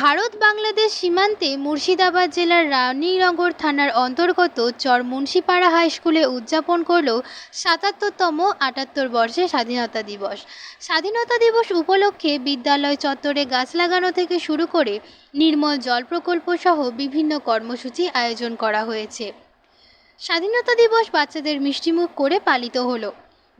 ভারত বাংলাদেশ সীমান্তে মুর্শিদাবাদ জেলার রানীনগর থানার অন্তর্গত চর মুন্সিপাড়া হাই স্কুলে উদযাপন করল সাতাত্তরতম আটাত্তর বর্ষে স্বাধীনতা দিবস। স্বাধীনতা দিবস উপলক্ষে বিদ্যালয় চত্বরে গাছ লাগানো থেকে শুরু করে নির্মল জল প্রকল্প সহ বিভিন্ন কর্মসূচি আয়োজন করা হয়েছে। স্বাধীনতা দিবস বাচ্চাদের মিষ্টিমুখ করে পালিত হলো।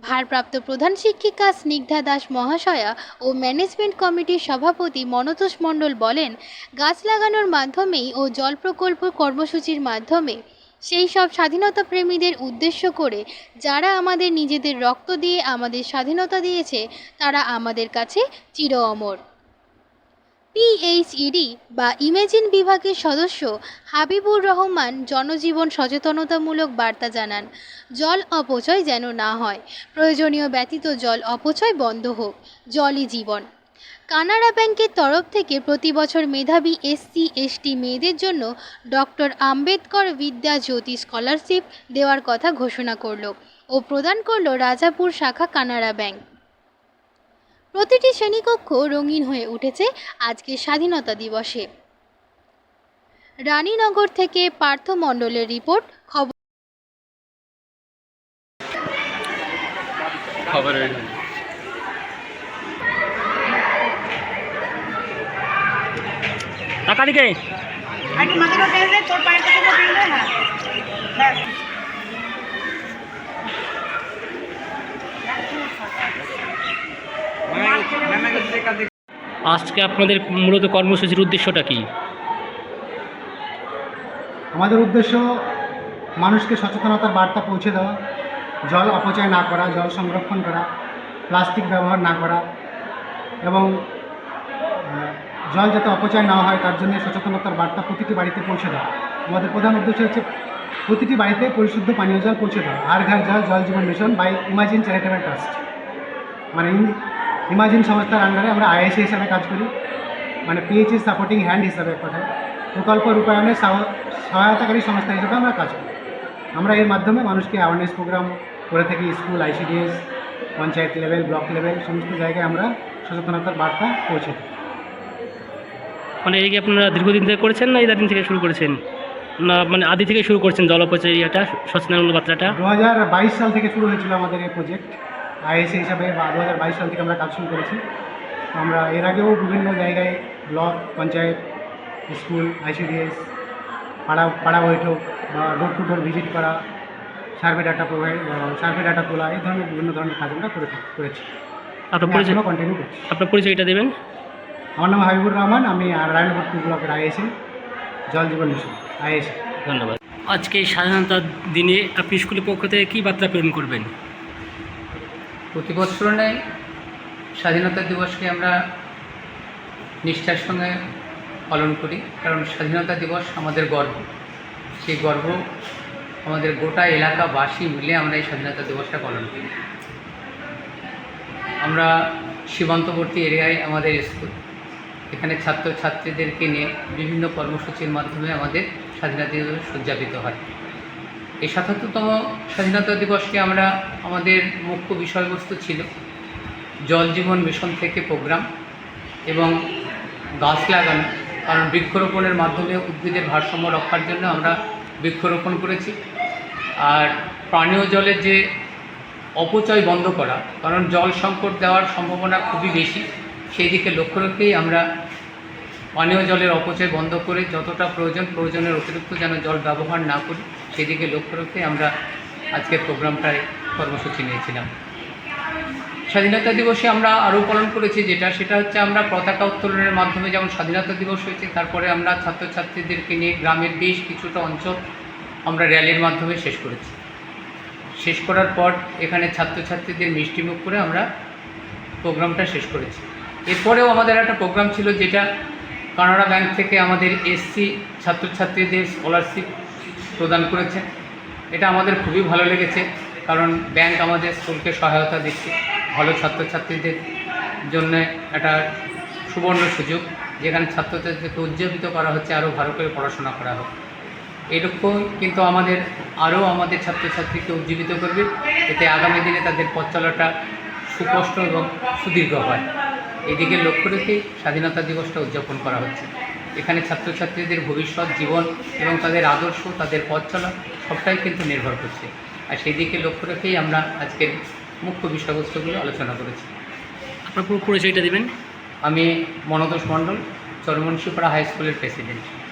ভারপ্রাপ্ত প্রধান শিক্ষিকা স্নিগ্ধা দাস মহাশয়া ও ম্যানেজমেন্ট কমিটির সভাপতি মনতোষ মণ্ডল বলেন, গাছ লাগানোর মাধ্যমেই ও জল প্রকল্প কর্মসূচির মাধ্যমে সেই সব স্বাধীনতা প্রেমীদের উদ্দেশ্য করে যারা আমাদের নিজেদের রক্ত দিয়ে আমাদের স্বাধীনতা দিয়েছে, তারা আমাদের কাছে চির অমর। পিএইচইডি বা ইমেজিন বিভাগের সদস্য হাবিবুর রহমান জনজীবন সচেতনতামূলক বার্তা জানান, জল অপচয় যেন না হয়। প্রয়োজনীয় ব্যতীত জল অপচয় বন্ধ হোক। জলই জীবন। কানাড়া ব্যাংকের তরফ থেকে প্রতি বছর মেধাবী এসসি এসটি মেয়েদের জন্য ডক্টর আম্বেদকর বিদ্যা জ্যোতি স্কলারশিপ দেওয়ার কথা ঘোষণা করল ও প্রদান করল রাজাপুর শাখা কানাড়া ব্যাংক। প্রতিটি শ্রেণীকক্ষ রঙিন হয়ে উঠেছে আজকে স্বাধীনতা দিবসে। রানীনগর থেকে পার্থ মণ্ডলের রিপোর্ট খবর খবরের টাকা দিকে একটু মাথাটা টেনে দে, তোর পায়ের কাছে টেনে দে, হ্যাঁ। আজকে আপনাদের মূলত কর্মসূচির উদ্দেশ্যটা কি? আমাদের উদ্দেশ্য মানুষকে সচেতনতার বার্তা পৌঁছে দেওয়া, জল অপচয় না করা, জল সংরক্ষণ করা, প্লাস্টিক ব্যবহার না করা এবং জল যাতে অপচয় না হয় তার জন্য সচেতনতার বার্তা প্রতিটি বাড়িতে পৌঁছে দেওয়া। আমাদের প্রধান উদ্দেশ্য হচ্ছে প্রতিটি বাড়িতে পরিশুদ্ধ পানীয় জল পৌঁছে দেওয়া। আর ঘর জল Jal Jeevan mission by imagine charitable trust মানে ইমাজিন সংস্থার আন্ডারে আমরা আইএসএ হিসাবে কাজ করি। মানে পিএইচই সাপোর্টিং হ্যান্ড হিসাবে এক কথায়। প্রকল্প রূপায়ণে সহ- সহায়তাকারী সংস্থা হিসেবে আমরা কাজ করি। আমরা এর মাধ্যমে মানুষকে অ্যাওয়ারনেস প্রোগ্রাম করে থাকি school ICDS panchayat level block level সমস্ত জায়গায় আমরা সচেতনতার বার্তা পৌঁছে দিই। মানে এই আপনারা দীর্ঘদিন থেকে করেছেন না এই দিন থেকে শুরু করেছেন? না মানে আদি থেকে শুরু করছেন জল অপচয় ইয়েটা সচেতনমূলক বার্তাটা? দু হাজার বাইশ সাল থেকে শুরু হয়েছিল আমাদের এই প্রজেক্ট আইএসএ হিসাবে বা দু হাজার বাইশ সাল থেকে আমরা কাজ শুরু করেছি। আমরা এর আগেও বিভিন্ন জায়গায় ব্লক পঞ্চায়েত স্কুল আইসিডিএস পাড়া পাড়া বৈঠক বা ডোর টু ডোর ভিজিট করা survey data provide survey data তোলা এই ধরনের বিভিন্ন ধরনের কাজ আমরা করে থাকি- করেছি। আপনার পরিচয় কন্টিনিউ করছি। আপনার পরিচয়টা দেবেন? আমার নাম হাবিবুর রহমান আমি রায়নগর টু ব্লকের আইএসএ জল জীবন মিশন আইএসএ। ধন্যবাদ। আজকে এই স্বাধীনতা দিনে আপনি স্কুলের পক্ষ থেকে কী বার্তা প্রেরণ করবেন? প্রতি বছরে স্বাধীনতা দিবসকে আমরা নিষ্ঠার সঙ্গে পালন করি, কারণ স্বাধীনতা দিবস আমাদের গর্ব। সেই গর্ব আমাদের গোটা এলাকাবাসী মিলে আমরা এই স্বাধীনতা দিবসটা পালন করি। আমরা সীমান্তবর্তী এরিয়ায় আমাদের স্কুল, এখানে ছাত্রছাত্রীদেরকে নিয়ে বিভিন্ন কর্মসূচির মাধ্যমে আমাদের স্বাধীনতা দিবস উদযাপিত হয়। এই সাতাত্তরতম স্বাধীনতা দিবসকে আমরা আমাদের মুখ্য বিষয়বস্তু ছিল জল জীবন মিশন থেকে প্রোগ্রাম এবং গাছ লাগানো, কারণ বৃক্ষরোপণের মাধ্যমে উদ্ভিদের ভারসাম্য রক্ষার জন্য আমরা বৃক্ষরোপণ করেছি। আর পানীয় জলের যে অপচয় বন্ধ করা, কারণ জল সংকট দেওয়ার সম্ভাবনা খুবই বেশি, সেই দিকে লক্ষ্য রেখেই আমরা পানীয় জলের অপচয় বন্ধ করে যতটা প্রয়োজন, প্রয়োজনের অতিরিক্ত যেন জল ব্যবহার না করি। সেদিকে লক্ষ্য রেখে আমরা আজকের প্রোগ্রামটায় কর্মসূচি নিয়েছিলাম। স্বাধীনতা দিবসে আমরা আরও পালন করেছি যেটা, সেটা হচ্ছে আমরা পতাকা উত্তোলনের মাধ্যমে যেমন স্বাধীনতা দিবস হয়েছে, তারপরে আমরা ছাত্রছাত্রীদেরকে নিয়ে গ্রামের বেশ কিছুটা অঞ্চল আমরা র্যালির মাধ্যমে শেষ করেছি। শেষ করার পর এখানে ছাত্রছাত্রীদের মিষ্টিমুখ করে আমরা প্রোগ্রামটা শেষ করেছি। এরপরেও আমাদের একটা প্রোগ্রাম ছিল যেটা কানাডা ব্যাংক থেকে আমাদের এসসি ছাত্রছাত্রীদের স্কলারশিপ প্রদান করেছে। এটা আমাদের খুবই ভালো লেগেছে, কারণ ব্যাংক আমাদের স্কুলকে সহায়তা দিচ্ছে, ভালো ছাত্রছাত্রীদের জন্য একটা সুবর্ণ সুযোগ, যেখানে ছাত্রছাত্রীদেরকে উজ্জীবিত করা হচ্ছে, আরও ভালো করে পড়াশোনা করা হোক। এরকম কিন্তু আমাদের, আরও আমাদের ছাত্রছাত্রীকে উজ্জীবিত করবে, এতে আগামী দিনে তাদের পথ চলাটা সুস্পষ্ট এবং সুদীর্ঘ হয়। এদিকে লক্ষ্য রেখেই স্বাধীনতা দিবসটা উদযাপন করা হচ্ছে। এখানে ছাত্রছাত্রীদের ভবিষ্যৎ জীবন এবং তাদের আদর্শ তাদের পথ চলা সবটাই কিন্তু নির্ভর করছে। আর সেই দিকে লক্ষ্য রেখেই আমরা আজকের মুখ্য বিষয়বস্তুগুলো আলোচনা করেছি। আপনার পুরো পরিচয়টা দেবেন? আমি মনোদোষ মণ্ডল চরমনসিপাড়া হাই স্কুলের প্রেসিডেন্ট।